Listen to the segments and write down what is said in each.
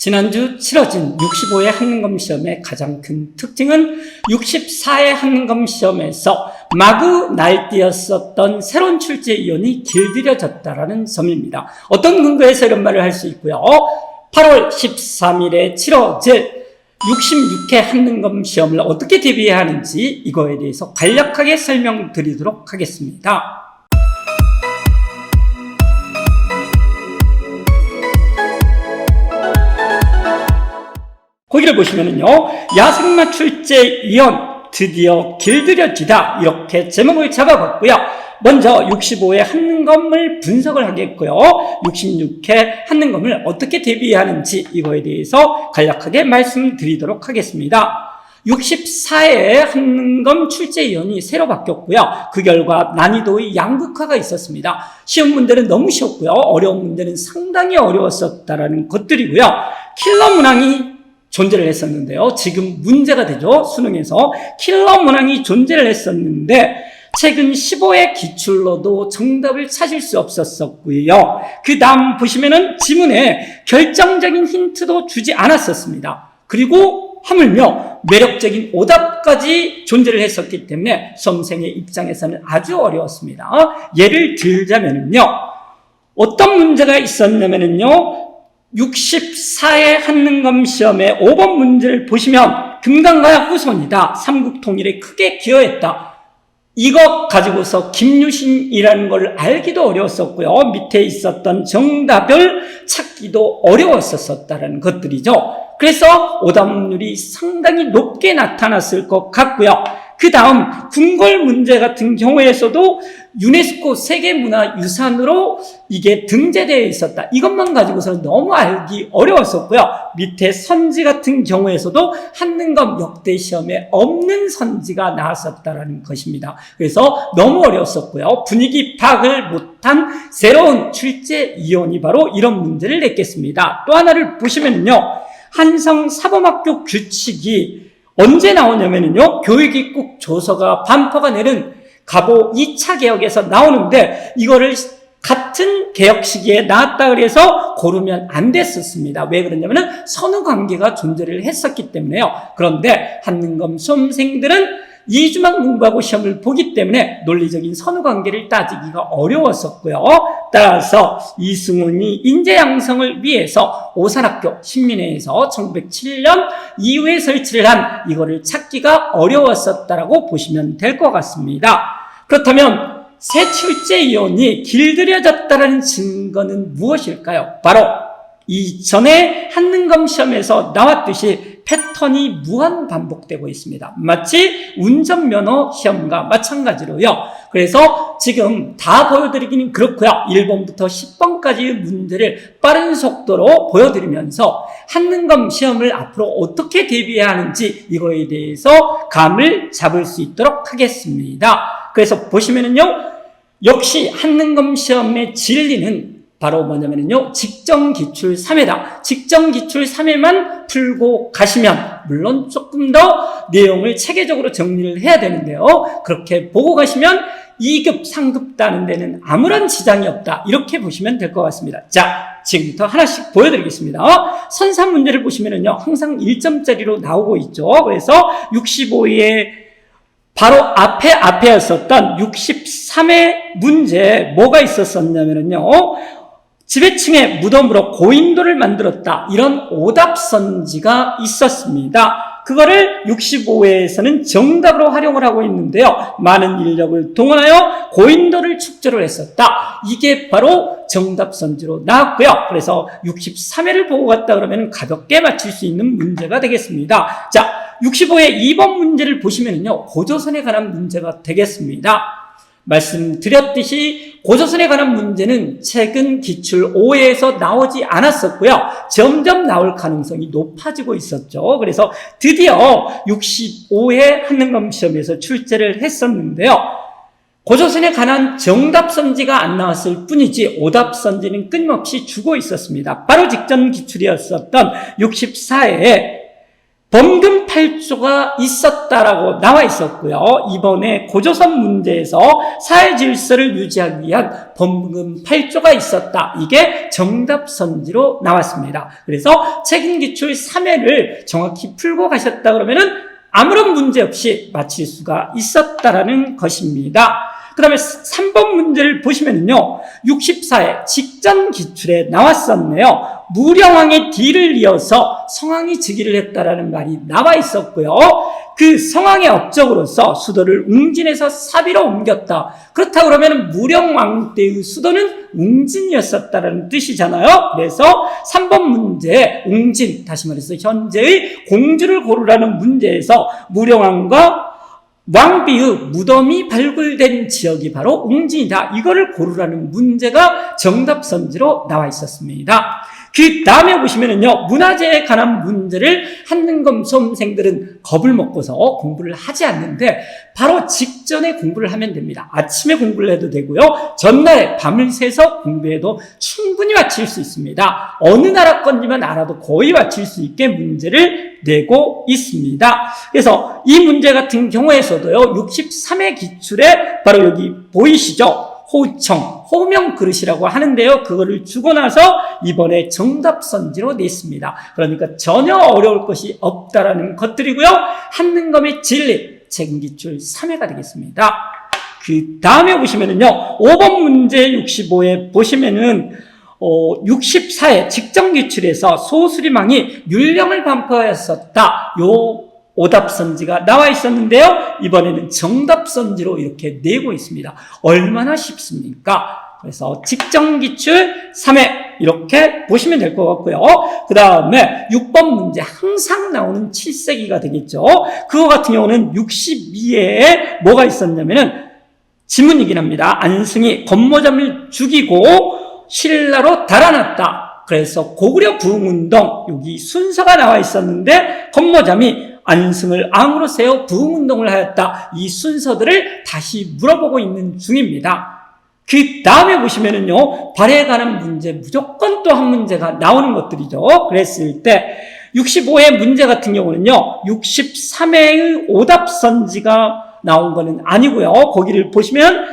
지난주 치러진 65회 한능검 시험의 가장 큰 특징은 64회 한능검 시험에서 마구 날뛰었었던 새로운 출제위원이 길들여졌다라는 점입니다. 어떤 근거에서 이런 말을 할 수 있고요. 8월 13일에 치러질 66회 한능검 시험을 어떻게 대비해야 하는지 이거에 대해서 간략하게 설명드리도록 하겠습니다. 거기를 보시면은요, 야생마 출제위원 드디어 길들여지다 이렇게 제목을 잡아봤고요. 먼저 65회 한능검을 분석을 하겠고요. 66회 한능검을 어떻게 대비해야 하는지 이거에 대해서 간략하게 말씀드리도록 하겠습니다. 64회 한능검 출제위원이 새로 바뀌었고요. 그 결과 난이도의 양극화가 있었습니다. 쉬운 문제는 너무 쉬웠고요. 어려운 문제는 상당히 어려웠었다라는 것들이고요. 킬러 문항이 존재를 했었는데요. 지금 문제가 되죠. 수능에서 킬러 문항이 존재를 했었는데 최근 15회 기출로도 정답을 찾을 수 없었었고요. 그 다음 보시면은 지문에 결정적인 힌트도 주지 않았었습니다. 그리고 하물며 매력적인 오답까지 존재를 했었기 때문에 수험생의 입장에서는 아주 어려웠습니다. 예를 들자면요. 어떤 문제가 있었냐면요. 64회 한능검 시험의 5번 문제를 보시면 금강가야 후손이다. 삼국 통일에 크게 기여했다. 이것 가지고서 김유신이라는 걸 알기도 어려웠었고요. 밑에 있었던 정답을 찾기도 어려웠었다는 것들이죠. 그래서 오답률이 상당히 높게 나타났을 것 같고요. 그 다음 궁궐 문제 같은 경우에서도 유네스코 세계문화유산으로 이게 등재되어 있었다. 이것만 가지고서는 너무 알기 어려웠었고요. 밑에 선지 같은 경우에서도 한능검 역대 시험에 없는 선지가 나왔었다라는 것입니다. 그래서 너무 어려웠었고요. 분위기 파악을 못한 새로운 출제 이론이 바로 이런 문제를 냈겠습니다. 또 하나를 보시면요. 한성 사범학교 규칙이 언제 나오냐면요. 교육입국 조서가 반포가 내는 가보 2차 개혁에서 나오는데 이거를 같은 개혁 시기에 나왔다 그래서 고르면 안 됐었습니다. 왜 그러냐면은 선후 관계가 존재를 했었기 때문에요. 그런데 한능검 수험생들은 2주만 공부하고 시험을 보기 때문에 논리적인 선후 관계를 따지기가 어려웠었고요. 따라서 이승훈이 인재 양성을 위해서 오산학교 신민회에서 1907년 이후에 설치를 한 이거를 찾기가 어려웠었다라고 보시면 될 것 같습니다. 그렇다면 새 출제위원이 길들여졌다는 증거는 무엇일까요? 바로 이전에 한능검 시험에서 나왔듯이 패턴이 무한 반복되고 있습니다. 마치 운전면허 시험과 마찬가지로요. 그래서 지금 다 보여드리기는 그렇고요. 1번부터 10번까지의 문제를 빠른 속도로 보여드리면서 한능검 시험을 앞으로 어떻게 대비해야 하는지 이거에 대해서 감을 잡을 수 있도록 하겠습니다. 그래서 보시면은요. 역시 한능검 시험의 진리는 바로 뭐냐면요. 직정 기출 3회다. 직정 기출 3회만 풀고 가시면 물론 조금 더 내용을 체계적으로 정리를 해야 되는데요. 그렇게 보고 가시면 2급, 상급 따는 데는 아무런 지장이 없다. 이렇게 보시면 될 것 같습니다. 자, 지금부터 하나씩 보여드리겠습니다. 선산 문제를 보시면은요. 항상 1점짜리로 나오고 있죠. 그래서 65의 바로 앞에 앞에였었던 63의 문제 뭐가 있었었냐면요. 지배층의 무덤으로 고인돌을 만들었다. 이런 오답선지가 있었습니다. 그거를 65회에서는 정답으로 활용을 하고 있는데요. 많은 인력을 동원하여 고인돌을 축제를 했었다. 이게 바로 정답선지로 나왔고요. 그래서 63회를 보고 갔다 그러면 가볍게 맞출 수 있는 문제가 되겠습니다. 자, 65회 2번 문제를 보시면요. 고조선에 관한 문제가 되겠습니다. 말씀드렸듯이 고조선에 관한 문제는 최근 기출 5회에서 나오지 않았었고요. 점점 나올 가능성이 높아지고 있었죠. 그래서 드디어 65회 한능검 시험에서 출제를 했었는데요. 고조선에 관한 정답 선지가 안 나왔을 뿐이지 오답 선지는 끊임없이 주고 있었습니다. 바로 직전 기출이었었던 64회에 범금 8조가 있었다라고 나와 있었고요. 이번에 고조선 문제에서 사회 질서를 유지하기 위한 범금 8조가 있었다. 이게 정답 선지로 나왔습니다. 그래서 책임 기출 3회를 정확히 풀고 가셨다 그러면은 아무런 문제 없이 마칠 수가 있었다라는 것입니다. 그 다음에 3번 문제를 보시면요. 64회 직전 기출에 나왔었네요. 무령왕의 뒤를 이어서 성왕이 즉위를 했다라는 말이 나와 있었고요. 그 성왕의 업적으로서 수도를 웅진에서 사비로 옮겼다. 그렇다 그러면 무령왕 때의 수도는 웅진이었었다라는 뜻이잖아요. 그래서 3번 문제 웅진 다시 말해서 현재의 공주를 고르라는 문제에서 무령왕과 왕비의 무덤이 발굴된 지역이 바로 웅진이다. 이거를 고르라는 문제가 정답 선지로 나와 있었습니다. 그 다음에 보시면은요, 문화재에 관한 문제를 한능검 수험생들은 겁을 먹고서 공부를 하지 않는데, 바로 직전에 공부를 하면 됩니다. 아침에 공부를 해도 되고요, 전날에 밤을 새서 공부해도 충분히 맞힐 수 있습니다. 어느 나라 건지만 알아도 거의 맞힐 수 있게 문제를 내고 있습니다. 그래서 이 문제 같은 경우에서도요, 63회 기출에 바로 여기 보이시죠? 호청, 호명 그릇이라고 하는데요. 그거를 주고 나서 이번에 정답 선지로 냈습니다. 그러니까 전혀 어려울 것이 없다라는 것들이고요. 한능검의 진리, 책임기출 3회가 되겠습니다. 그 다음에 보시면은요, 5번 문제 65에 보시면은, 어, 64회 직정기출에서 소수리망이 율령을 반포하였었다. 요 오답 선지가 나와 있었는데요. 이번에는 정답 선지로 이렇게 내고 있습니다. 얼마나 쉽습니까? 그래서 직정기출 3회 이렇게 보시면 될 것 같고요. 그 다음에 6번 문제 항상 나오는 7세기가 되겠죠. 그거 같은 경우는 62회에 뭐가 있었냐면은 지문이긴 합니다. 안승이 건모점을 죽이고 신라로 달아났다. 그래서 고구려 부흥운동 여기 순서가 나와 있었는데 건모잠이 안승을 앙으로 세워 부흥운동을 하였다. 이 순서들을 다시 물어보고 있는 중입니다. 그 다음에 보시면은요, 발에 관한 문제 무조건 또 한 문제가 나오는 것들이죠. 그랬을 때, 65회 문제 같은 경우는요, 63회의 오답선지가 나온 거는 아니고요. 거기를 보시면,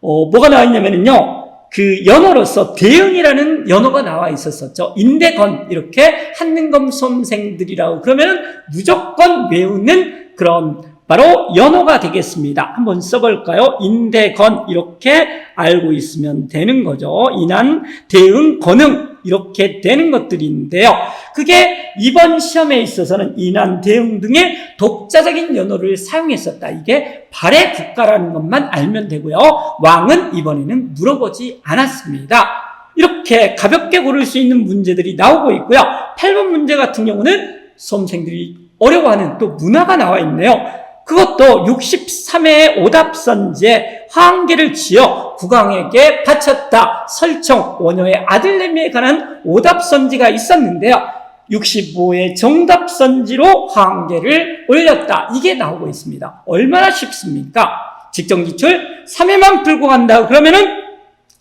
어, 뭐가 나와 있냐면은요, 그 연어로서 대응이라는 연어가 나와 있었었죠. 인대건 이렇게 한능검 수험생들이라고 그러면 무조건 외우는 그런 바로 연어가 되겠습니다. 한번 써볼까요? 인대건 이렇게 알고 있으면 되는 거죠. 인한, 대응, 건응 이렇게 되는 것들인데요. 그게 이번 시험에 있어서는 인한, 대응 등의 독자적인 연어를 사용했었다. 이게 발의 국가라는 것만 알면 되고요. 왕은 이번에는 물어보지 않았습니다. 이렇게 가볍게 고를 수 있는 문제들이 나오고 있고요. 8번 문제 같은 경우는 수험생들이 어려워하는 또 문화가 나와 있네요. 그것도 63회 오답선지에 화한계를 지어 국왕에게 바쳤다. 설청 원효의 아들내미에 관한 오답선지가 있었는데요. 65회 정답선지로 화한계를 올렸다. 이게 나오고 있습니다. 얼마나 쉽습니까? 직정기출 3회만 풀고 간다. 그러면은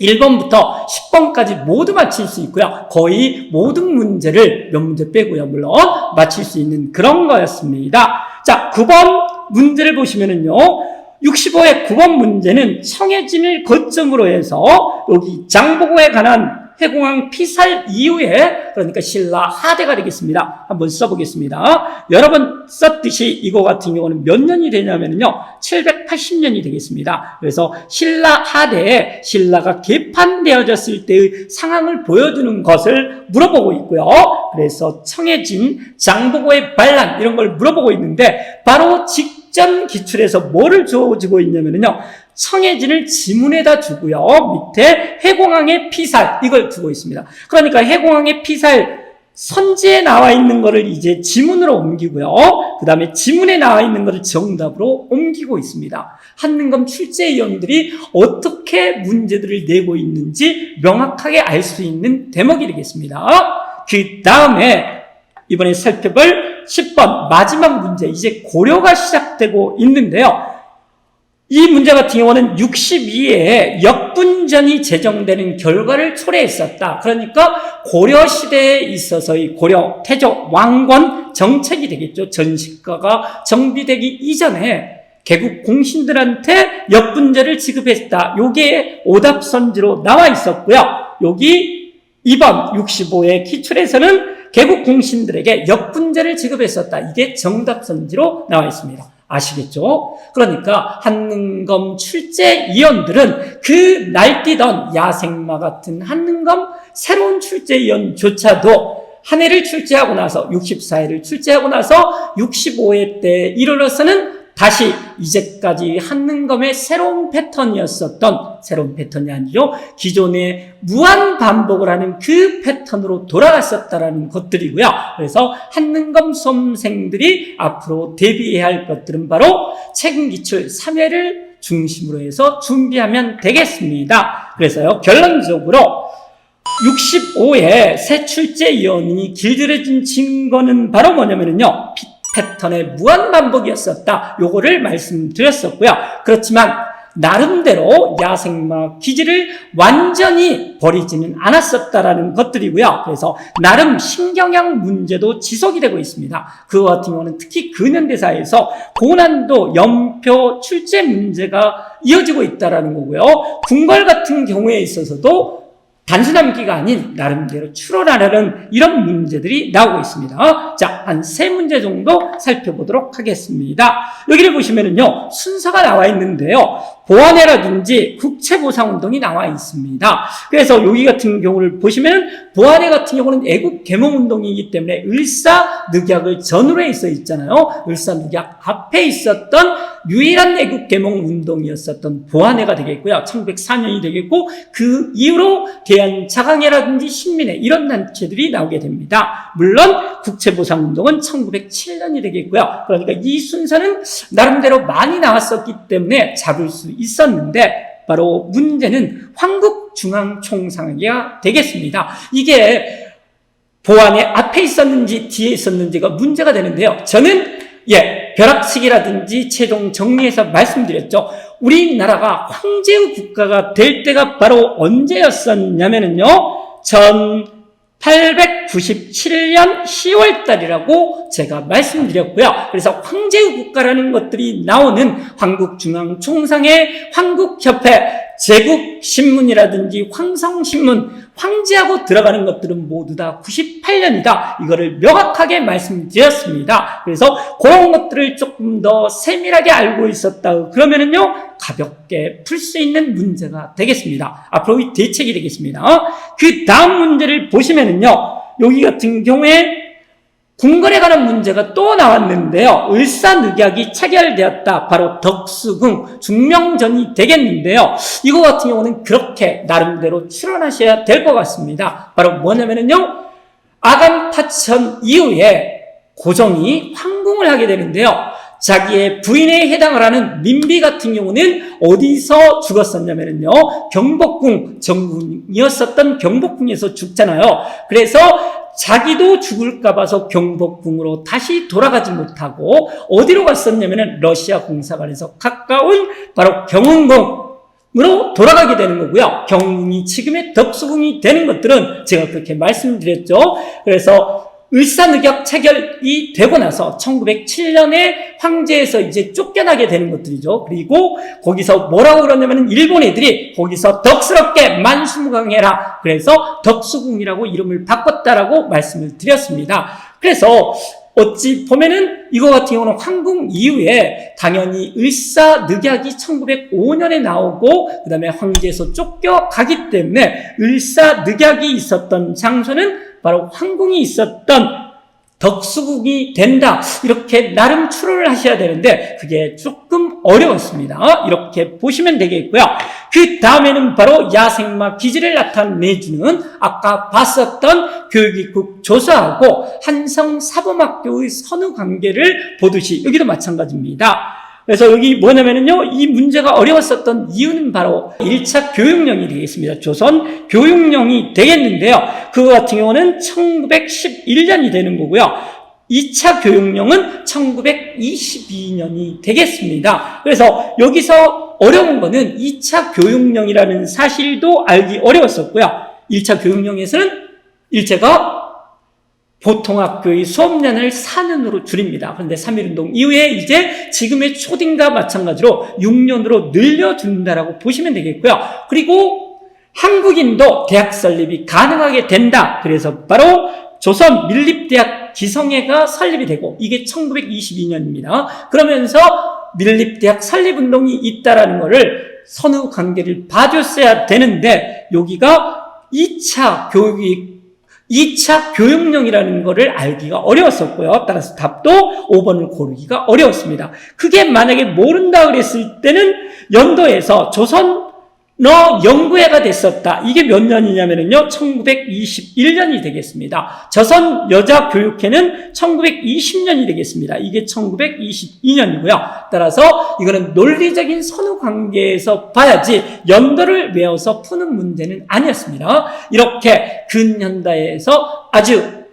1번부터 10번까지 모두 맞힐 수 있고요. 거의 모든 문제를 몇 문제 빼고요. 물론 맞힐 수 있는 그런 거였습니다. 자, 9번 문제를 보시면은요. 65의 9번 문제는 청해진을 거점으로 해서 여기 장보고에 관한 해공항 피살 이후에 그러니까 신라 하대가 되겠습니다. 한번 써보겠습니다. 여러 번 썼듯이 이거 같은 경우는 몇 년이 되냐면요. 780년이 되겠습니다. 그래서 신라 하대에 신라가 개판되어졌을 때의 상황을 보여주는 것을 물어보고 있고요. 그래서 청해진 장보고의 반란 이런 걸 물어보고 있는데 바로 직 전 기출에서 뭐를 주어지고 있냐면요. 청해진을 지문에다 주고요. 밑에 해공항의 피살 이걸 두고 있습니다. 그러니까 해공항의 피살 선지에 나와 있는 것을 이제 지문으로 옮기고요. 그 다음에 지문에 나와 있는 것을 정답으로 옮기고 있습니다. 한능검 출제위원들이 어떻게 문제들을 내고 있는지 명확하게 알 수 있는 대목이 되겠습니다. 그 다음에 이번에 살펴볼 10번 마지막 문제 이제 고려가 시작되고 있는데요. 이 문제 같은 경우는 62에 역분전이 제정되는 결과를 초래했었다. 그러니까 고려 시대에 있어서의 고려 태조 왕권 정책이 되겠죠. 전시가가 정비되기 이전에 개국 공신들한테 역분제를 지급했다. 요게 오답 선지로 나와 있었고요. 여기 2번 65의 기출에서는 개국 공신들에게 역분제를 지급했었다. 이게 정답선지로 나와 있습니다. 아시겠죠? 그러니까 한능검 출제 위원들은 그 날뛰던 야생마 같은 한능검 새로운 출제 위원조차도 한 해를 출제하고 나서 64회를 출제하고 나서 65회 때 이르러서는 다시 이제까지 한능검의 새로운 패턴이었었던 새로운 패턴이 아니죠. 기존의 무한 반복을 하는 그 패턴으로 돌아갔었다라는 것들이고요. 그래서 한능검 수험생들이 앞으로 대비해야 할 것들은 바로 책임 기출 3회를 중심으로 해서 준비하면 되겠습니다. 그래서요, 결론적으로 65회 새 출제 위원이 길들여진 증거는 바로 뭐냐면요. 패턴의 무한 반복이었었다. 요거를 말씀드렸었고요. 그렇지만 나름대로 야생마 기질을 완전히 버리지는 않았었다라는 것들이고요. 그래서 나름 신경향 문제도 지속이 되고 있습니다. 그거 같은 경우는 특히 근현대사에서 고난도 연표 출제 문제가 이어지고 있다라는 거고요. 궁궐 같은 경우에 있어서도 단순한 기가 아닌 나름대로 추론하려는 이런 문제들이 나오고 있습니다. 자, 한 세 문제 정도 살펴보도록 하겠습니다. 여기를 보시면은요, 순서가 나와 있는데요. 보안회라든지 국채보상운동이 나와 있습니다. 그래서 여기 같은 경우를 보시면은 보안회 같은 경우는 애국 개몽운동이기 때문에 을사늑약을 전후로 해서 있잖아요. 을사늑약 앞에 있었던 유일한 애국 개몽 운동이었었던 보안회가 되겠고요. 1904년이 되겠고 그 이후로 대한 자강회라든지 신민회 이런 단체들이 나오게 됩니다. 물론 국채보상 운동은 1907년이 되겠고요. 그러니까 이 순서는 나름대로 많이 나왔었기 때문에 잡을 수 있었는데 바로 문제는 황국중앙총상회가 되겠습니다. 이게 보안의 앞에 있었는지 뒤에 있었는지가 문제가 되는데요. 저는 예, 벼락치기라든지 최종 정리해서 말씀드렸죠. 우리나라가 황제의 국가가 될 때가 바로 언제였었냐면요. 1897년 10월 달이라고 제가 말씀드렸고요. 그래서 황제의 국가라는 것들이 나오는 황국중앙총상회, 황국협회, 제국신문이라든지 황성신문, 황제하고 들어가는 것들은 모두 다 98년이다. 이거를 명확하게 말씀드렸습니다. 그래서 그런 것들을 조금 더 세밀하게 알고 있었다. 그러면은요, 가볍게 풀 수 있는 문제가 되겠습니다. 앞으로 이 대책이 되겠습니다. 그 다음 문제를 보시면은요, 여기 같은 경우에 궁궐에 관한 문제가 또 나왔는데요. 을사늑약이 체결되었다. 바로 덕수궁 중명전이 되겠는데요. 이거 같은 경우는 그렇게 나름대로 추론하셔야 될 것 같습니다. 바로 뭐냐면요. 아간파천 이후에 고종이 황궁을 하게 되는데요. 자기의 부인에 해당을 하는 민비 같은 경우는 어디서 죽었었냐면요. 경복궁 정궁이었었던 경복궁에서 죽잖아요. 그래서 자기도 죽을까 봐서 경복궁으로 다시 돌아가지 못하고 어디로 갔었냐면은 러시아 공사관에서 가까운 바로 경운궁 으로 돌아가게 되는 거고요. 경궁이 지금의 덕수궁이 되는 것들은 제가 그렇게 말씀드렸죠. 그래서 을사늑약 체결이 되고 나서 1907년에 황제에서 이제 쫓겨나게 되는 것들이죠. 그리고 거기서 뭐라고 그러냐면 일본 애들이 거기서 덕스럽게 만수무강해라. 그래서 덕수궁이라고 이름을 바꿨다라고 말씀을 드렸습니다. 그래서 어찌 보면은 이거 같은 경우는 황궁 이후에 당연히 을사늑약이 1905년에 나오고 그 다음에 황제에서 쫓겨가기 때문에 을사늑약이 있었던 장소는 바로 황궁이 있었던 덕수궁이 된다. 이렇게 나름 추론을 하셔야 되는데 그게 조금 어려웠습니다. 이렇게 보시면 되겠고요. 그 다음에는 바로 야생마 기질을 나타내주는 아까 봤었던 교육입국 조사하고 한성 사범학교의 선후 관계를 보듯이 여기도 마찬가지입니다. 그래서 여기 뭐냐면요, 이 문제가 어려웠었던 이유는 바로 1차 교육령이 되겠습니다. 조선 교육령이 되겠는데요. 그거 같은 경우는 1911년이 되는 거고요. 2차 교육령은 1922년이 되겠습니다. 그래서 여기서 어려운 거는 2차 교육령이라는 사실도 알기 어려웠었고요. 1차 교육령에서는 일제가 보통 학교의 수업년을 4년으로 줄입니다. 그런데 3.1운동 이후에 이제 지금의 초딩과 마찬가지로 6년으로 늘려준다라고 보시면 되겠고요. 그리고 한국인도 대학 설립이 가능하게 된다. 그래서 바로 조선 밀립대학 기성회가 설립이 되고 이게 1922년입니다. 그러면서 밀립대학 설립운동이 있다라는 것을 선후 관계를 봐줬어야 되는데 여기가 2차 교육이 2차 교육령이라는 것을 알기가 어려웠었고요. 따라서 답도 5번을 고르기가 어려웠습니다. 그게 만약에 모른다 그랬을 때는 연도에서 조선 너 연구회가 됐었다. 이게 몇 년이냐면요. 1921년이 되겠습니다. 조선 여자 교육회는 1920년이 되겠습니다. 이게 1922년이고요. 따라서 이거는 논리적인 선후 관계에서 봐야지 연도를 외워서 푸는 문제는 아니었습니다. 이렇게 근현대에서 아주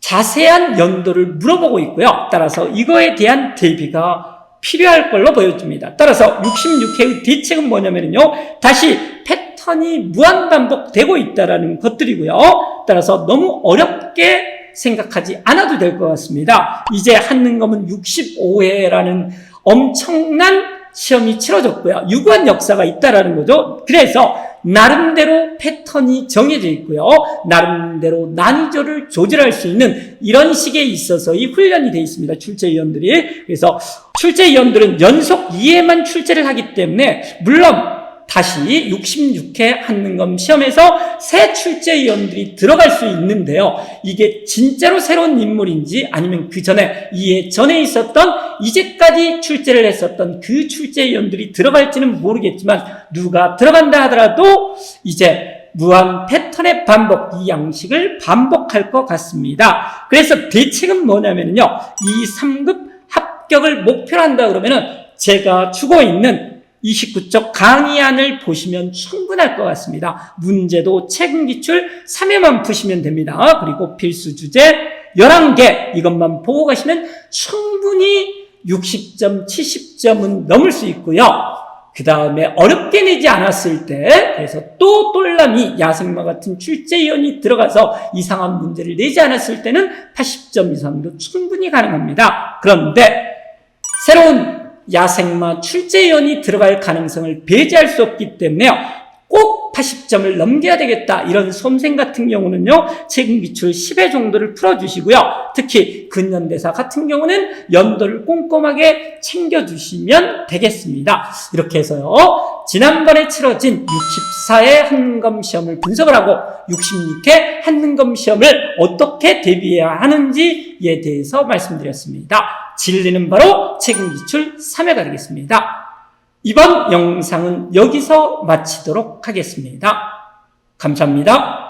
자세한 연도를 물어보고 있고요. 따라서 이거에 대한 대비가 필요할 걸로 보여집니다. 따라서 66회의 대책은 뭐냐면요. 다시 패턴이 무한 반복되고 있다라는 것들이고요. 따라서 너무 어렵게 생각하지 않아도 될 것 같습니다. 이제 한능검은 65회라는 엄청난 시험이 치러졌고요. 유구한 역사가 있다라는 거죠. 그래서 나름대로 패턴이 정해져 있고요. 나름대로 난이도를 조절할 수 있는 이런 식에 있어서의 훈련이 되어 있습니다. 출제위원들이. 그래서 출제위원들은 연속 2회만 출제를 하기 때문에 물론 다시 66회 한능검 시험에서 새 출제위원들이 들어갈 수 있는데요. 이게 진짜로 새로운 인물인지 아니면 그 전에 이해 전에 있었던 이제까지 출제를 했었던 그 출제위원들이 들어갈지는 모르겠지만 누가 들어간다 하더라도 이제 무한 패턴의 반복, 이 양식을 반복할 것 같습니다. 그래서 대책은 뭐냐면요. 이 3급 합격을 목표로 한다 그러면은 제가 주고 있는 29쪽 강의안을 보시면 충분할 것 같습니다. 문제도 책임 기출 3회만 푸시면 됩니다. 그리고 필수 주제 11개 이것만 보고 가시면 충분히 60점, 70점은 넘을 수 있고요. 그 다음에 어렵게 내지 않았을 때, 그래서 또 똘남이 야생마 같은 출제위원이 들어가서 이상한 문제를 내지 않았을 때는 80점 이상도 충분히 가능합니다. 그런데 새로운 야생마 출제위원이 들어갈 가능성을 배제할 수 없기 때문에요. 꼭 80점을 넘겨야 되겠다. 이런 솜생 같은 경우는요, 책임 기출 10회 정도를 풀어주시고요. 특히 근현대사 같은 경우는 연도를 꼼꼼하게 챙겨주시면 되겠습니다. 이렇게 해서요, 지난번에 치러진 64회 한능검 시험을 분석을 하고 66회 한능검 시험을 어떻게 대비해야 하는지에 대해서 말씀드렸습니다. 진리는 바로 책임 기출 3회가 되겠습니다. 이번 영상은 여기서 마치도록 하겠습니다. 감사합니다.